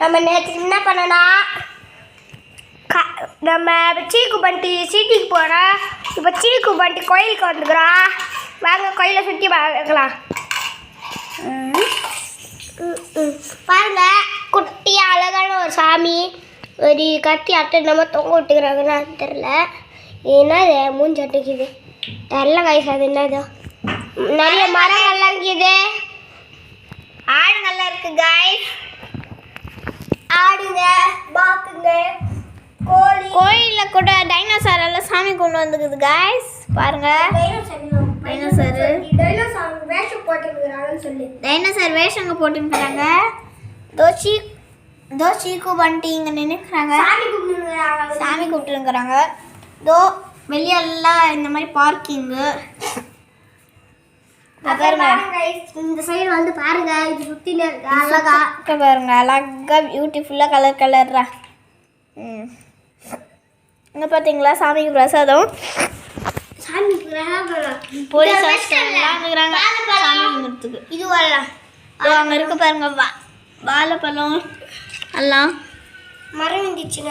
நம்ம நேற்று என்ன பண்ணனா? நம்ம சீக்கு பண்டி சீட்டிக்கு போகிறோம் இப்போ சீக்கு பண்டி கோயிலுக்கு வந்துக்கிறோம் வாங்க கோயிலை சுற்றி பார்க்கலாம். பாருங்க குட்டி அழகான ஒரு சாமி. ஒரு கத்தி அட்டை நம்ம தொங்க விட்டுக்கிறாங்கன்னு தெரில ஏன்னா இது மூஞ்சி அட்டைக்குது தெரில கைஸ் அது என்னது. நிறைய மரங்கள்லாம் இருக்குது. ஆழங்கள்லாம் இருக்குது காய்ஸ் ஆடுங்க பாக்குங்க. கோழி. கோயிலில் கூட டைனோசார் எல்லாம் சாமி கொண்டு வந்துக்குது காய்ஸ் பாருங்க. டைனோசர். டைனோசார் வேஷம் போட்டுக்கிறாங்கன்னு சொல்லி. டைனோசார் வேஷங்க போட்டுக்கிறாங்க தோச்சி தோச்சிக்கு வந்துட்டு இங்கே நின்றுக்கிறாங்க சாமி கும்பிடுறாங்க சாமி கூப்பிட்டுருக்குறாங்க தோ வெளியெல்லாம் இந்த மாதிரி பார்க்கிங்கு பாருங்க. இந்த சைடு வந்து பாருங்க. இது சுத்தில இருக்கு அழகா. பாருங்க அழகா பியூட்டிஃபுல்லாக கலர் கலரா ம். இங்கே பார்த்தீங்களா சாமிக்கு பிரசாதம்? சாமி போலீஸ் எல்லாம் இருக்கிறாங்க. சாமி இது வரலாம். அங்கே இருக்கு பாருங்க வாழைப்பழம் எல்லாம். மரம் வந்துச்சுங்க